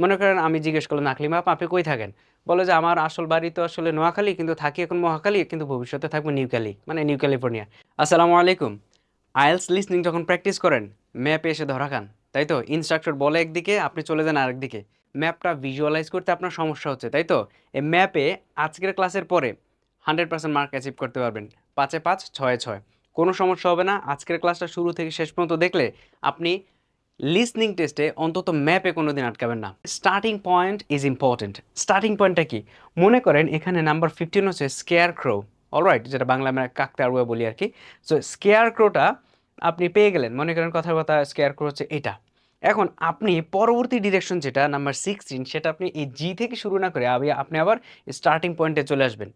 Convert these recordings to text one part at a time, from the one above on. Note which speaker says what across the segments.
Speaker 1: মনে করেন আমি জিজ্ঞেস করলাম নাকলিমা আপা আপনি কই থাকেন? বলে যে, আমার আসল বাড়ি তো আসলে নোয়াখালী, কিন্তু থাকি এখন মহাখালী, কিন্তু ভবিষ্যতে থাকব নিউক্যালি মানে নিউ ক্যালিফোর্নিয়া। আসসালামু আলাইকুম। আইএলস লিসনিং যখন প্র্যাকটিস করেন, ম্যাপে এসে ধরা খান, তাই তো? ইনস্ট্রাক্টর বলে একদিকে, আপনি চলে যান আরেকদিকে। ম্যাপটা ভিজুয়ালাইজ করতে আপনার সমস্যা হচ্ছে, তাই তো? এই ম্যাপে আজকের ক্লাসের পরে হান্ড্রেড পার্সেন্ট মার্ক অ্যাচিভ করতে পারবেন, পাঁচে পাঁচ, ছয়ে ছয়। কোনো সমস্যা হবে না, আজকের ক্লাসটা শুরু থেকে শেষ পর্যন্ত দেখলে আপনি লিসনিং টেস্টে অন্তত ম্যাপে কোনো দিন আটকাবেন না। Starting point is important starting পয়েন্টটা কি? মনে করেন এখানে নাম্বার ফিফটিন হচ্ছে স্কেয়ার ক্রো অলরাইট যেটা বাংলা আমরা কাকতে আরুয়া বলি আর কি। সো স্কেয়ার ক্রোটা আপনি পেয়ে গেলেন। মনে করেন কথার কথা স্কেয়ার ক্রো হচ্ছে এটা। এখন আপনি পরবর্তী ডিরেকশন যেটা নাম্বার সিক্সটিন সেটা আপনি এই জি থেকে শুরু না করে আপনি আবার স্টার্টিং পয়েন্টে চলে আসবেন।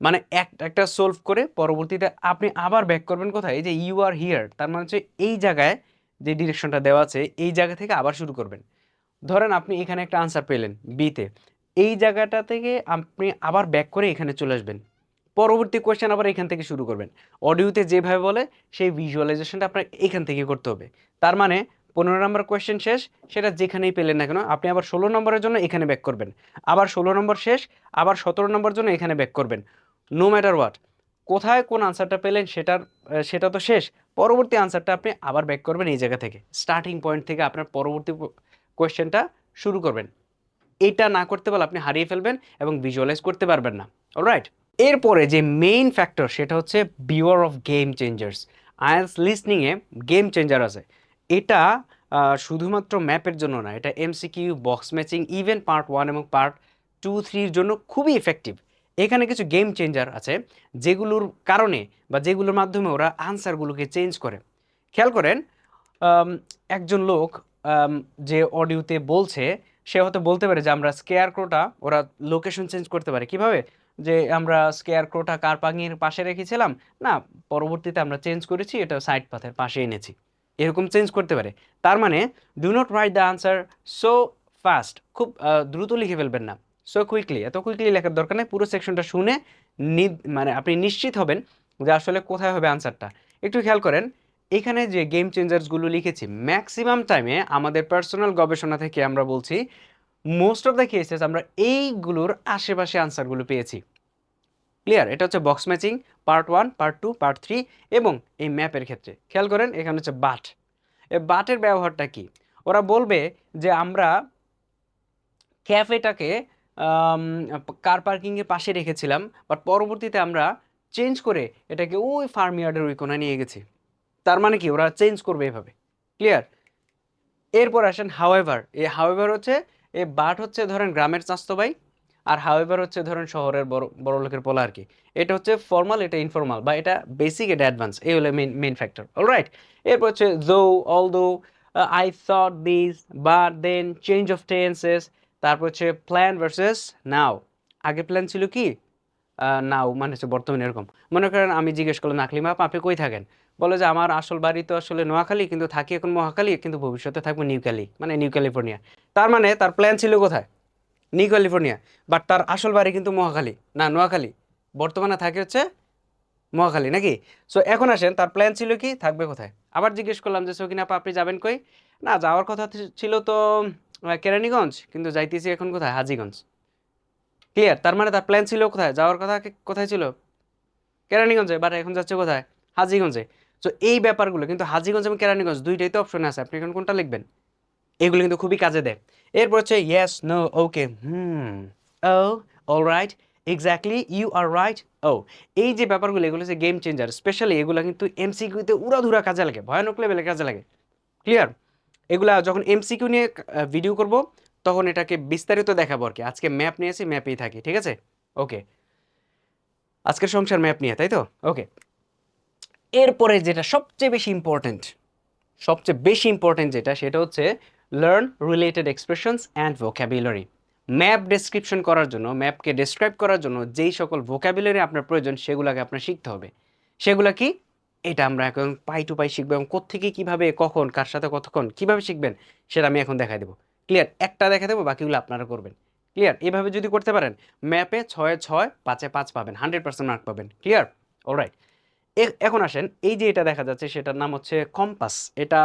Speaker 1: মানে এক একটা সলভ করে পরবর্তীতে আপনি আবার ব্যাক করবেন কোথায়? এই যে ইউ আর হিয়ার তার মানে হচ্ছে এই জায়গায় যে ডিরেকশনটা দেওয়া আছে, এই জায়গা থেকে আবার শুরু করবেন। ধরেন আপনি এখানে একটা আনসার পেলেন বিতে এই জায়গাটা থেকে আপনি আবার ব্যাক করে এখানে চলে আসবেন। পরবর্তী কোয়েশ্চেন আবার এখান থেকে শুরু করবেন। অডিওতে যেভাবে বলে, সেই ভিজুয়ালাইজেশনটা আপনার এখান থেকে করতে হবে। তার মানে পনেরো নম্বর কোয়েশ্চেন শেষ, সেটা যেখানেই পেলেন না কেন, আপনি আবার ষোলো নম্বরের জন্য এখানে ব্যাক করবেন। আবার ষোলো নম্বর শেষ, আবার সতেরো নম্বর জন্য এখানে ব্যাক করবেন। নো ম্যাটার হোয়াট কোথায় কোন আনসারটা পেলেন, সেটার সেটা তো শেষ পরবর্তী আনসারটা আপনি আবার ব্যাক করবেন এই জায়গা থেকে। স্টার্টিং পয়েন্ট থেকে আপনার পরবর্তী কোয়েশ্চেনটা শুরু করবেন। এটা না করতে পারলে আপনি হারিয়ে ফেলবেন এবং ভিজুয়ালাইজ করতে পারবেন না। অলরাইট এরপরে যে মেইন ফ্যাক্টর সেটা হচ্ছে beware of game changers IELTS লিসনিংয়ে game changer আছে। এটা শুধুমাত্র ম্যাপের জন্য না, এটা MCQ box matching even part one এবং পার্ট টু থ্রির জন্য খুবই ইফেক্টিভ এখানে কিছু গেম চেঞ্জার আছে, যেগুলোর কারণে বা যেগুলোর মাধ্যমে ওরা আনসারগুলোকে চেঞ্জ করে। খেয়াল করেন একজন লোক যে অডিওতে বলছে, সে হয়তো বলতে পারে যে আমরা স্কেয়ার ক্রোটা ওরা লোকেশন চেঞ্জ করতে পারে। কীভাবে? যে আমরা স্কেয়ার ক্রোটা কার পাঙির পাশে রেখেছিলাম? না, পরবর্তীতে আমরা চেঞ্জ করেছি, এটা সাইড পাথের পাশে এনেছি। এরকম চেঞ্জ করতে পারে। তার মানে do not write the answer so fast খুব দ্রুত লিখে ফেলবেন না। সো কুইকলি এত কুইকলি লেখার দরকার নেই, পুরো সেকশনটা শুনে মানে আপনি নিশ্চিত হবেন যে আসলে কোথায় হবে আনসারটা একটু খেয়াল করেন, এখানে যে গেম চেঞ্জার্সগুলো লিখেছি ম্যাক্সিমাম টাইমে আমাদের পার্সোনাল গবেষণা থেকে আমরা বলছি মোস্ট অফ দ্য কেসেস আমরা এইগুলোর আশেপাশে আনসারগুলো পেয়েছি। ক্লিয়ার এটা হচ্ছে box matching part one part two part three এবং এই ম্যাপের ক্ষেত্রে। খেয়াল করেন, এখানে হচ্ছে বাট এই বাটের ব্যবহারটা কি? ওরা বলবে যে আমরা ক্যাফেটাকে কার পার্কিংয়ের পাশে রেখেছিলাম বাট পরবর্তীতে আমরা চেঞ্জ করে এটাকে ওই ফার্ম ইয়ার্ডের ওই কোনায় নিয়ে গেছি। তার মানে কি? ওরা চেঞ্জ করবে এভাবে। ক্লিয়ার এরপর আসেন হাওয়েভার এই হাওয়েভার হচ্ছে, এ বাট হচ্ছে ধরেন গ্রামের চাস্তো ভাই, আর হাওয়েভার হচ্ছে ধরেন শহরের বড় বড় লোকের পোলা আর কি। এটা হচ্ছে ফর্মাল এটা ইনফর্মাল বা এটা বেসিক এটা অ্যাডভান্স এই হলো মেন মেইন ফ্যাক্টর অলরাইট এরপর হচ্ছে জো although I thought this but then change of tenses তারপর হচ্ছে প্ল্যান ভার্সেস নাও আগে প্ল্যান ছিল কি? নাও মানে হচ্ছে বর্তমানে এরকম। মনে করেন আমি জিজ্ঞেস করলাম নাকলিমা আপা আপনি কই থাকেন? বলে যে, আমার আসল বাড়ি তো আসলে নোয়াখালী, কিন্তু থাকি এখন মহাখালী, কিন্তু ভবিষ্যতে থাকব নিউ ক্যালি মানে নিউ ক্যালিফোর্নিয়া। তার মানে তার প্ল্যান ছিল কোথায়? New California. বাট তার আসল বাড়ি কিন্তু মহাখালী, না নোয়াখালী। বর্তমানে থাকে হচ্ছে মহাখালী, নাকি? সো এখন আসেন, তার প্ল্যান ছিল কি? থাকবে কোথায়? আবার জিজ্ঞেস করলাম যে সকিনা আপা, আপনি যাবেন কই? না, যাওয়ার কথা ছিল তো কেরানীগঞ্জ, কিন্তু যাইতেছি এখন কোথায়? হাজিগঞ্জ। ক্লিয়ার তার মানে তার প্ল্যান ছিল কোথায়? যাওয়ার কথা কোথায় ছিল? কেরানীগঞ্জে বাট এখন যাচ্ছে কোথায়? হাজিগঞ্জে। তো এই ব্যাপারগুলো, কিন্তু হাজিগঞ্জ এবং কেরানীগঞ্জ দুইটাই তো অপশন আছে। আপনি এখন কোনটা লিখবেন? এগুলো কিন্তু খুবই কাজে দেয়। এরপর হচ্ছে yes no okay hmm oh all right exactly you are right oh এই যে ব্যাপারগুলো, এগুলো হচ্ছে গেম চেঞ্জার স্পেশালি এগুলো কিন্তু এমসিকিউতে উড়াধুরা কাজে লাগে, ভয়ানক লেভেলে কাজে লাগে। ক্লিয়ার এগুলা যখন এমসিকিউ নিয়ে ভিডিও করব, তখন এটাকে বিস্তারিত দেখাবো আর কি। আজকে ম্যাপ নিয়েছি ম্যাপেই থাকি, ঠিক আছে? ওকে আজকের সংসার ম্যাপ নিয়ে, তাই তো? ওকে এরপরে যেটা সবচেয়ে বেশি ইম্পর্ট্যান্ট সবচেয়ে বেশি ইম্পর্ট্যান্ট যেটা, সেটা হচ্ছে learn related expressions and vocabulary map description করার জন্য ম্যাপকে ডেসক্রাইব করার জন্য যেই সকল ভোক্যাবুলারি আপনার প্রয়োজন, সেগুলোকে আপনার শিখতে হবে। সেগুলো কি? এটা আমরা এখন পাই টু পাই শিখব এবং কোত্থেকে কীভাবে, কখন, কার সাথে কতক্ষণ, কীভাবে শিখবেন সেটা আমি এখন দেখাই দেবো। ক্লিয়ার একটা দেখা দেবো, বাকিগুলো আপনারা করবেন। ক্লিয়ার এভাবে যদি করতে পারেন ম্যাপে ছয়ে ছয়, পাঁচে পাঁচ পাবেন হান্ড্রেড পার্সেন্ট মার্ক পাবেন। ক্লিয়ার অলরাইট এখন আসেন, এই যে এটা দেখা যাচ্ছে, সেটার নাম হচ্ছে কম্পাস এটা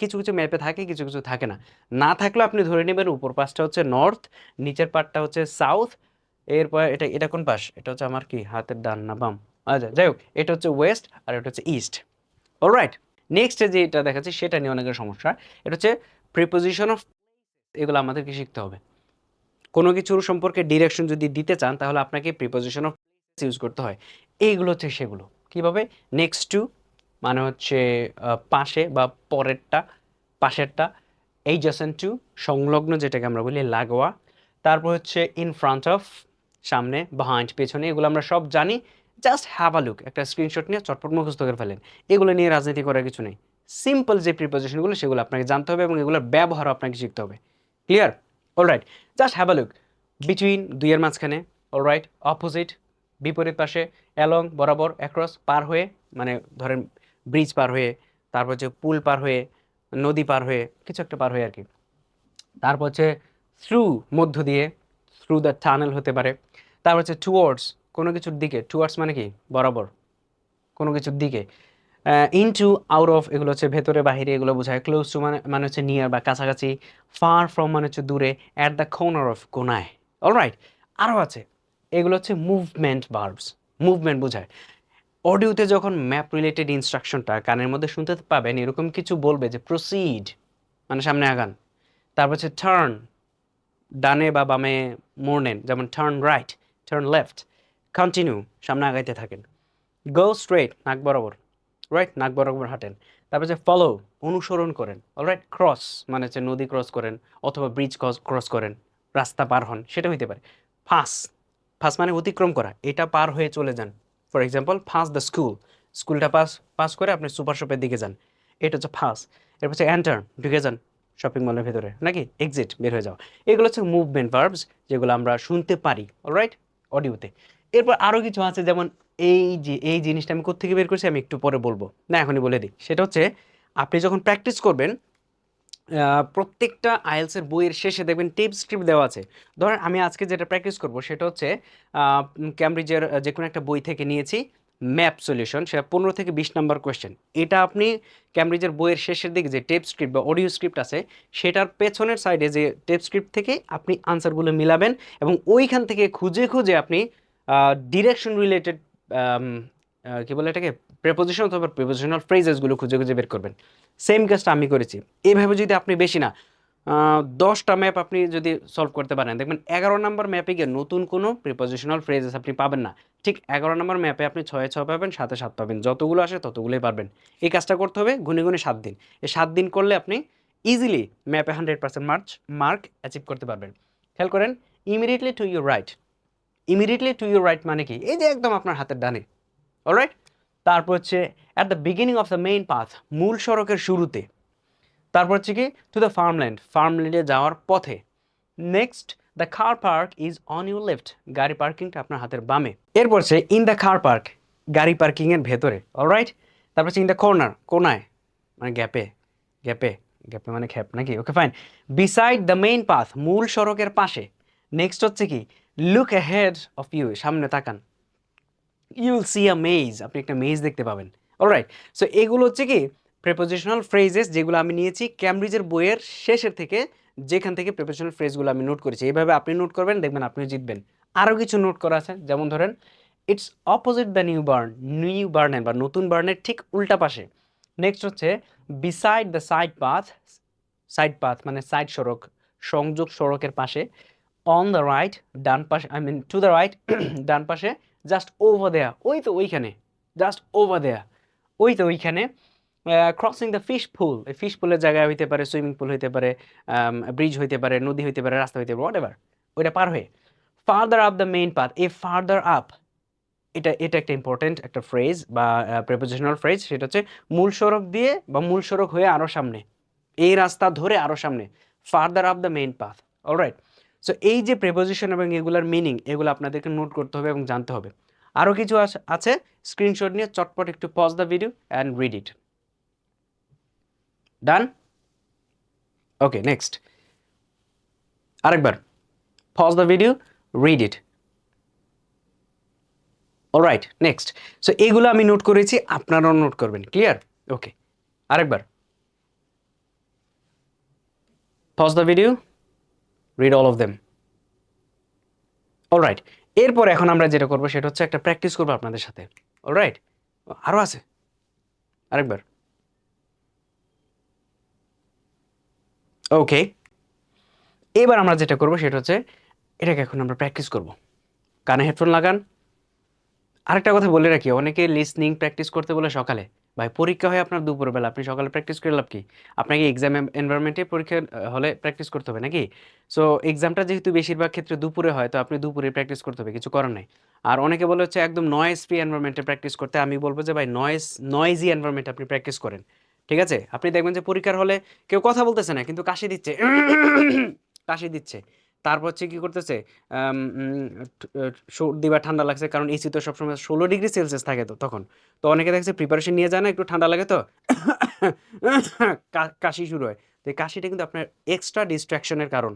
Speaker 1: কিছু কিছু ম্যাপে থাকে, কিছু কিছু থাকে না। না থাকলেও আপনি ধরে নেবেন, উপর পাশটা হচ্ছে নর্থ নিচের পাশটা হচ্ছে সাউথ এরপর এটা এটা কোন পাশ? এটা হচ্ছে আমার কি? হাতের ডান না বাম? আচ্ছা যাই হোক, এটা হচ্ছে ওয়েস্ট আর এটা হচ্ছে ইস্ট। অলরাইট নেক্সট যে এটা দেখাচ্ছি সেটা নিয়ে অনেকের সমস্যা। এটা হচ্ছে প্রিপোজিশন অফ এগুলো আমাদেরকে শিখতে হবে। কোনো কিছুর সম্পর্কে ডিরেকশন যদি দিতে চান, তাহলে আপনাকে প্রিপোজিশন অফ ইউজ করতে হয়। এইগুলো হচ্ছে সেগুলো। কীভাবে? নেক্সট টু মানে হচ্ছে পাশে বা পরেরটা, পাশেরটা এই এইজাসেন্ট টু সংলগ্ন যেটাকে আমরা বলি লাগোয়া। তারপর হচ্ছে ইন ফ্রন্ট অফ সামনে বাহাইন্ড পেছনে, এগুলো আমরা সব জানি। জাস্ট হ্যাভ আ লুক একটা স্ক্রিনশট নিয়ে চটপট মুখস্থ করে ফেলেন। এগুলো নিয়ে রাজনীতি করার কিছু নেই। সিম্পল যে প্রিপোজিশনগুলো সেগুলো আপনাকে জানতে হবে এবং এগুলোর ব্যবহারও আপনাকে শিখতে হবে। Clear alright just have a look between দুইয়ের মাঝখানে অলরাইট অপোজিট বিপরীত পাশে অ্যালং বরাবর অ্যাক্রস পার হয়ে মানে ধরেন ব্রিজ পার হয়ে, তারপর হচ্ছে পুল পার হয়ে, নদী পার হয়ে, কিছু একটা পার হয়ে আর কি। তারপর হচ্ছে থ্রু মধ্য দিয়ে থ্রু দ্য টানেল হতে পারে। তারপর হচ্ছে টুয়ার্ডস কোনো কিছুর দিকে টুয়ার্ডস মানে কি? বরাবর। কোনো কিছুর দিকে। ইনটু আউট অফ এগুলো হচ্ছে ভেতরে, বাহিরে, এগুলো বোঝায়। ক্লোজ টু মানে মানে হচ্ছে নিয়ার বা কাছাকাছি। ফার ফ্রম মানে হচ্ছে দূরে। অ্যাট দ্য কর্নার অফ কোনায় অলরাইট আরও আছে। এগুলো হচ্ছে মুভমেন্ট ভার্বস মুভমেন্ট বোঝায়। অডিওতে যখন ম্যাপ রিলেটেড ইনস্ট্রাকশনটা কানের মধ্যে শুনতে পাবেন, এরকম কিছু বলবে যে প্রসিড মানে সামনে আগান। তারপর হচ্ছে টার্ন ডানে বা বামে মোড় নেন। যেমন turn right turn left continue সামনে আগাইতে থাকেন। গো স্ট্রেট নাক বরাবর রাইট নাক বরাবর হাঁটেন। তারপর যে ফলো অনুসরণ করেন। অলরাইট ক্রস মানে হচ্ছে নদী ক্রস করেন অথবা ব্রিজ ক্রস ক্রস করেন, রাস্তা পার হন, সেটা হইতে পারে। ফাঁস ফাঁস মানে অতিক্রম করা, এটা পার হয়ে চলে যান। For example pass the school স্কুলটা পাস পাস করে আপনি সুপার শপের দিকে যান। এটা হচ্ছে ফাঁস এরপর হচ্ছে এন্টার ঢুকে যান শপিং মলের ভেতরে, নাকি? এক্সিট বের হয়ে যাওয়া এগুলো হচ্ছে মুভমেন্ট ভার্বস যেগুলো আমরা শুনতে পারি অলরাইট অডিওতে এরপর আরও কিছু আছে, যেমন এই যে, এই জিনিসটা আমি কোথেকে বের করছি আমি একটু পরে বলব। না, এখনই বলে দিই। সেটা হচ্ছে, আপনি যখন প্র্যাকটিস করবেন প্রত্যেকটা আইএলসের বইয়ের শেষে দেখবেন টিপ স্ক্রিপ্ট দেওয়া আছে। ধরেন আমি আজকে যেটা প্র্যাকটিস করব, সেটা হচ্ছে ক্যামব্রিজের যে কোনো একটা বই থেকে নিয়েছি ম্যাপ সলিউশন সেটা পনেরো থেকে বিশ নম্বর কোয়েশ্চেন এটা আপনি ক্যামব্রিজের বইয়ের শেষের দিকে যে টেপ স্ক্রিপ্ট বা অডিও স্ক্রিপ্ট আছে, সেটার পেছনের সাইডে যে টেপ স্ক্রিপ্ট থেকে আপনি আনসারগুলো মিলাবেন এবং ওইখান থেকে খুঁজে খুঁজে আপনি ডিরেকশন রিলেটেড কী বলে এটাকে? প্রেপোজিশন অথবা প্রেপোজিশনাল ফ্রেজেসগুলো খুঁজে খুঁজে বের করবেন। সেম কাজটা আমি করেছি। এইভাবে যদি আপনি বেশি না দশটা ম্যাপ আপনি যদি সলভ করতে পারেন, দেখবেন এগারো নম্বর ম্যাপে গিয়ে নতুন কোনো প্রিপোজিশনাল ফ্রেজেস আপনি পাবেন না। ঠিক এগারো নম্বর ম্যাপে আপনি ছয়ে ছয় পাবেন, সাথে সাত পাবেন। যতগুলো আসে ততগুলোই পারবেন। এই কাজটা করতে হবে গুনে গুনে সাত দিন। এই সাত দিন করলে আপনি ইজিলি ম্যাপে hundred percent march mark achieve করতে পারবেন। খেয়াল করেন immediately to your right immediately to your right মানে কি? এই যে একদম আপনার হাতের ডানে। অলরাইট তারপর হচ্ছে at the beginning of the main path মূল সড়কের শুরুতে। তারপর হচ্ছে কি? টু দ্য ফার্মল্যান্ড ফার্মল্যান্ডে যাওয়ার পথে। Next the car park is on your left গাড়ি পার্কিংটা আপনার হাতের বামে। এরপর হচ্ছে ইন দ্য কার পার্ক গাড়ি পার্কিংয়ের ভেতরে। অলরাইট তারপর হচ্ছে ইন দ্য কর্নার কোনায় মানে গ্যাপে গ্যাপে গ্যাপে মানে খ্যাপ, নাকি? Okay fine beside the main path মূল সড়কের পাশে। নেক্সট হচ্ছে কি? লুক হেড অফ ইউ সামনে তাকান। You will see a maze আপনি একটা মেজ দেখতে পাবেন। অলরাইট সো এগুলো হচ্ছে কি প্রেপোজিশনাল ফ্রেজেস যেগুলো আমি নিয়েছি ক্যামব্রিজের বইয়ের শেষের থেকে, যেখান থেকে প্রেপোজিশনাল ফ্রেজগুলো আমি নোট করেছি। এইভাবে আপনি নোট করবেন, দেখবেন আপনিও জিতবেন। আরও কিছু নোট করা আছে, যেমন ধরেন it's opposite the new barn new বার্নের বা নতুন বার্নের ঠিক উল্টা পাশে। নেক্সট হচ্ছে beside the side path side path মানে সাইড সড়ক, সংযোগ সড়কের পাশে। অন দ্য রাইট ডান পাশে I mean to the right ডান পাশে জাস্ট ওভার দেয়া ওই তো ওইখানে জাস্ট ওভার দেয়া ওই তো ওইখানে ক্রসিং দ্য ফিশ পুল এই ফিশ পুলের জায়গায় হইতে পারে সুইমিং পুল হইতে পারে ব্রিজ হইতে পারে, নদী হইতে পারে, রাস্তা হইতে পারে হোয়াট এভার ওইটা পার হয়ে further up the main path a further up এটা এটা একটা ইম্পর্টেন্ট একটা ফ্রেজ বা প্রেপোজিশনাল ফ্রেজ সেটা হচ্ছে মূল সড়ক দিয়ে বা মূল সড়ক হয়ে আরও সামনে, এই রাস্তা ধরে আরও সামনে further up the main path alright so এই যে প্রেপোজিশন এবং এগুলার মিনিং এগুলো আপনাদেরকে নোট করতে হবে এবং জানতে হবে। আরও কিছু আছে? স্ক্রিনশট নিয়ে চটপট একটু pause the video and read it done okay next আরেকবার। Pause the video read it alright next so এগুলো আমি নোট করেছি, আপনারাও নোট করবেন। ক্লিয়ার ওকে আরেকবার। Pause the video read all of them all right এরপর এখন আমরা যেটা করব সেটা হচ্ছে একটা প্র্যাকটিস করব আপনাদের সাথে। অল রাইট আরও আছে। আরেকবার। ওকে এবার আমরা যেটা করব সেটা হচ্ছে, এটাকে এখন আমরা প্র্যাকটিস করব। কানে হেডফোন লাগান। আরেকটা কথা বলে রাখি, অনেকে লিসনিং প্র্যাকটিস করতে বলে সকালে। ভাই, পরীক্ষা হয় আপনার দুপুরবেলা, আপনি সকালে প্র্যাকটিস করে লাভ কি? আপনাকে এক্সাম এনভায়রনমেন্টে পরীক্ষা হলে প্র্যাকটিস করতে হবে নাকি? সো এক্সামটা যেহেতু বেশিরভাগ ক্ষেত্রে দুপুরে হয়, তো আপনি দুপুরে প্র্যাকটিস করতে হবে, কিছু করার নাই। আর অনেকে বলে হচ্ছে একদম নয়েজ ফ্রি এনভায়রনমেন্টে প্র্যাকটিস করতে, আমি বলব যে ভাই নয়েজ নয়েজি এনভায়রনমেন্টে আপনি প্র্যাকটিস করেন। ঠিক আছে? আপনি দেখবেন যে পরীক্ষার হলে কেউ কথা বলতেছে না, কিন্তু কাশি দিচ্ছে কাশি দিচ্ছে। তারপর হচ্ছে কি করতেছে? সর্দি বা ঠান্ডা লাগছে, কারণ এসি তো সবসময় ষোলো ডিগ্রি সেলসিয়াস থাকে তো তখন। তো অনেকে দেখছে প্রিপারেশন নিয়ে যায় না, একটু ঠান্ডা লাগে তো। কাশি শুরু হয়। তো এই কাশিটা কিন্তু আপনার এক্সট্রা ডিস্ট্রাকশনের কারণ।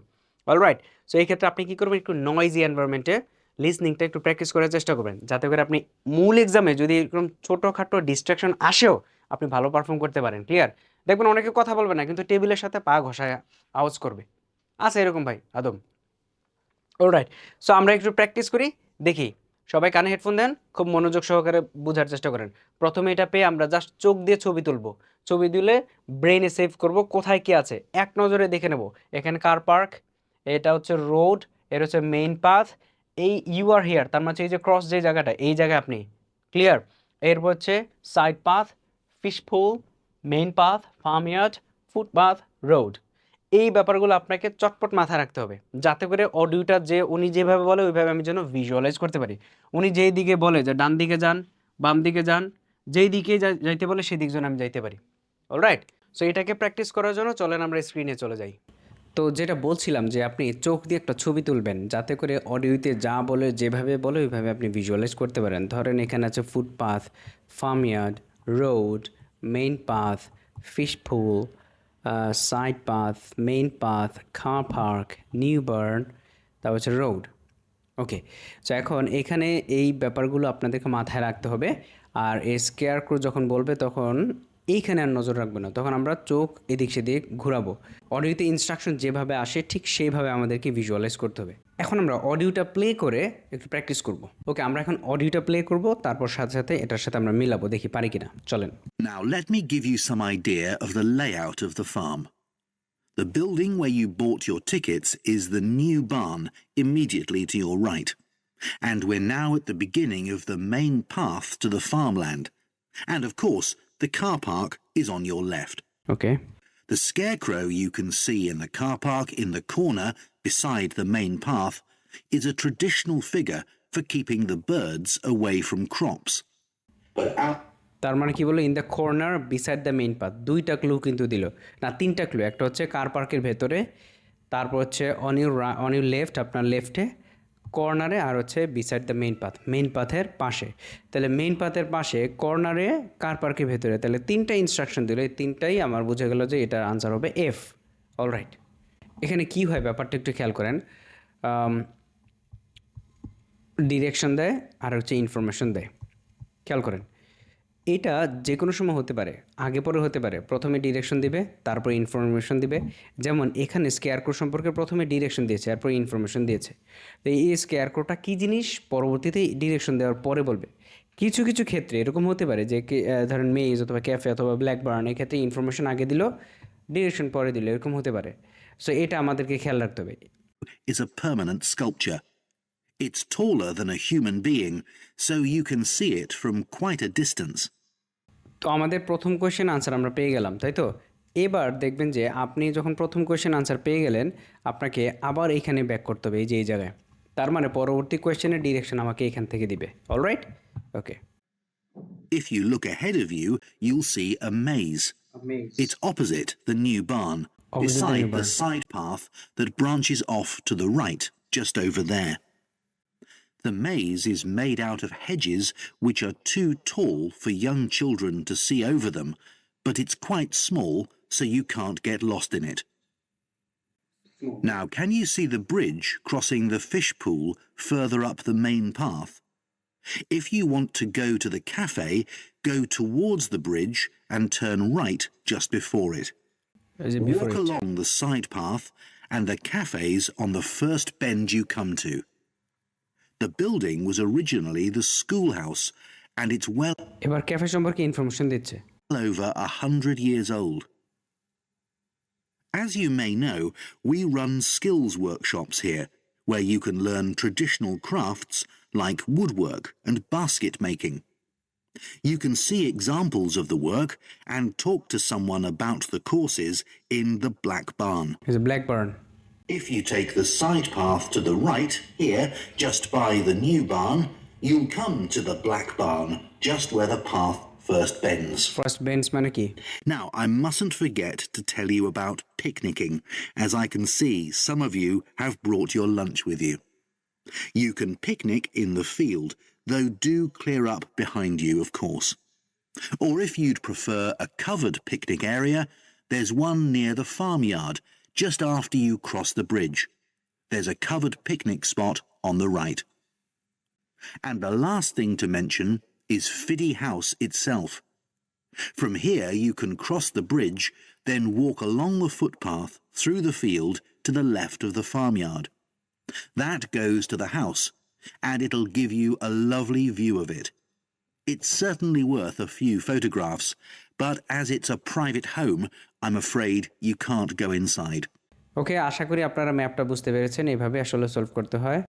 Speaker 1: অলরাইট সো এই ক্ষেত্রে আপনি কি করবেন, একটু নয়েজি এনভায়রনমেন্টে লিসনিংটা একটু প্র্যাকটিস করার চেষ্টা করবেন। যাতে করে আপনি মূল এক্সামে যদি এরকম ছোটোখাটো ডিস্ট্র্যাকশন আসেও, আপনি ভালো পারফর্ম করতে পারেন ক্লিয়ার দেখবেন অনেকে কথা বলবে না, কিন্তু টেবিলের সাথে পা ঘষায় আওয়াজ করবে। আছে এরকম ভাই, আদম। অলরাইট সো আমরা একটু প্র্যাকটিস করি, দেখি। সবাই কানে হেডফোন দেন, খুব মনোযোগ সহকারে বোঝার চেষ্টা করেন। প্রথমে এটা পেয়ে আমরা জাস্ট চোখ দিয়ে ছবি তুলবো। ছবি তুলে ব্রেনে সেভ করব, কোথায় কি আছে। এক নজরে দেখে নেব। এখানে কার পার্ক এটা হচ্ছে রোডের হচ্ছে মেইন পাথ এই ইউ আর হিয়ার তার মানে এই যে ক্রস যে জায়গাটা, এই জায়গায় আপনি। ক্লিয়ার এরপর হচ্ছে side path fish pool main path farmyard footpath road এই ব্যাপারগুলো আপনাকে চটপট মাথায় রাখতে হবে। যাতে করে অডিওটা যে উনি যেভাবে বলে, ওইভাবে আমি যেন ভিজুয়ালাইজ করতে পারি। উনি যেই দিকে বলে, যে ডান দিকে যান, বাম দিকে যান, যেই দিকে যাইতে বলে সেই দিক যেন আমি যাইতে পারি। অলরাইট সো এটাকে প্র্যাকটিস করার জন্য চলেন আমরা স্ক্রিনে চলে যাই। তো যেটা বলছিলাম যে আপনি চোখ দিয়ে একটা ছবি তুলবেন, যাতে করে অডিওতে যা বলে, যেভাবে বলে, ওইভাবে আপনি ভিজুয়ালাইজ করতে পারেন। ধরেন এখানে আছে footpath farmyard road main path fish pool side path main path car park new barn তারপর হচ্ছে রোড ওকে তো এখন এখানে এই ব্যাপারগুলো আপনাদেরকে মাথায় রাখতে হবে। আর এ স্কেয়ার ক্রু যখন বলবে, তখন এইখানে আর নজর রাখবে না তখন আমরা চোখ এদিক সেদিক ঘোরাবো অডিওতে ইনস্ট্রাকশন যেভাবে আসে ঠিক সেইভাবে আমাদেরকে ভিজুয়ালাইজ করতে হবে এখন আমরা অডিওটা প্লে করে একটু প্র্যাকটিস করব ওকে আমরা এখন অডিওটা প্লে করব তারপর সাথে সাথে এটার সাথে আমরা মিলাবো দেখি পারি কিনা চলেন
Speaker 2: Now, let me give you some idea of the layout of the farm. The building where you bought your tickets is the new barn immediately to your right. And we're now at the beginning of the main path to the farmland. And of course, the car park is on your left.
Speaker 1: Okay
Speaker 2: The scarecrow you can see in the car park in the corner beside the main path is a traditional figure for keeping the birds away from crops. But out
Speaker 1: তার মানে কি বলল in the corner beside the main path দুইটা clue কিন্তু দিল না তিনটা clue একটা হচ্ছে কার পার্কের ভেতরে তারপর হচ্ছে on your on your left আপনার লেফটে কর্নারে আর হচ্ছে beside the main path main পাথের পাশে। তাহলে মেইন পাথের পাশে, কর্নারে কার পার্কের ভেতরে, তাহলে তিনটা ইনস্ট্রাকশন দিল, এই তিনটাই আমার বুঝে গেল যে এটার আনসার হবে এফ অলরাইট এখানে কি হয় ব্যাপারটা একটু খেয়াল করেন। ডিরেকশন দেয় আর হচ্ছে ইনফরমেশন দেয়। খেয়াল করেন। এটা যে কোনো সময় হতে পারে আগে পরে হতে পারে। প্রথমে ডিরেকশন দিবে তারপর ইনফরমেশন দিবে। যেমন এখানে স্কেয়ারক্রো সম্পর্কে প্রথমে ডিরেকশন দিয়েছে তারপর ইনফরমেশন দিয়েছে। তো এই স্কেয়ারক্রোটা কী জিনিস? পরবর্তীতে ডিরেকশন দেওয়ার পরে বলবে। কিছু কিছু ক্ষেত্রে এরকম হতে পারে যে ধরেন মেজ অথবা ক্যাফে অথবা ব্ল্যাক বার্ন এক্ষেত্রে ইনফরমেশন আগে দিল ডিরেকশন পরে দিল এরকম হতে পারে। সো এটা আমাদেরকে খেয়াল রাখতে হবে।
Speaker 2: Is a permanent sculpture. It's taller than a human being, so you can see it from quite a distance.
Speaker 1: তো আমাদের প্রথম কোয়েশ্চেন আনসার আমরা পেয়ে গেলাম তাই তো এবার দেখবেন যে আপনি যখন প্রথম কোয়েশ্চেন আনসার পেয়ে গেলেন আপনাকে আবার এইখানে ব্যাক করতে হবে এই যে এই জায়গায় তার মানে পরবর্তী কোয়েশ্চেনের ডিরেকশন আমাকে এখান থেকে দিবে alright okay
Speaker 2: If you look ahead of you, you'll see a maze. It's opposite the new barn,
Speaker 1: Opposite the
Speaker 2: beside
Speaker 1: new
Speaker 2: the
Speaker 1: barn.
Speaker 2: side path that branches off to the right, just over there. The maze is made out of hedges which are too tall for young children to see over them, but it's quite small so you can't get lost in it. Now, can you see the bridge crossing the fish pool further up the main path? If you want to go to the cafe, go towards the bridge and turn right just before it.
Speaker 1: Before
Speaker 2: Walk
Speaker 1: it?
Speaker 2: along the side path and the cafe's on the first bend you come to. The building was originally the schoolhouse, and it's well
Speaker 1: এবার cafe সম্পর্কে information দিচ্ছে
Speaker 2: over a hundred years old. As you may know, we run skills workshops here, where you can learn traditional crafts like woodwork and basket making. You can see examples of the work and talk to someone about the courses in the Black Barn.
Speaker 1: এই যে black burn
Speaker 2: If you take the side path to the right, here, just by the new barn, you'll come to the Black Barn, just where the path first bends.
Speaker 1: First bench মানে কি
Speaker 2: Now, I mustn't forget to tell you about picnicking, as I can see some of you have brought your lunch with you. You can picnic in the field, though do clear up behind you, of course. Or if you'd prefer a covered picnic area, there's one near the farmyard, just after you cross the bridge. There's a covered picnic spot on the right. And the last thing to mention is Fiddy House itself. From here, you can cross the bridge, then walk along the footpath through the field to the left of the farmyard. That goes to the house, and it'll give you a lovely view of it. It's certainly worth a few photographs, but as it's a private home, I'm afraid you can't go inside.
Speaker 1: Okay আশা করি আপনারা ম্যাপটা বুঝতে পেরেছেন এইভাবে আসলে solve করতে হয়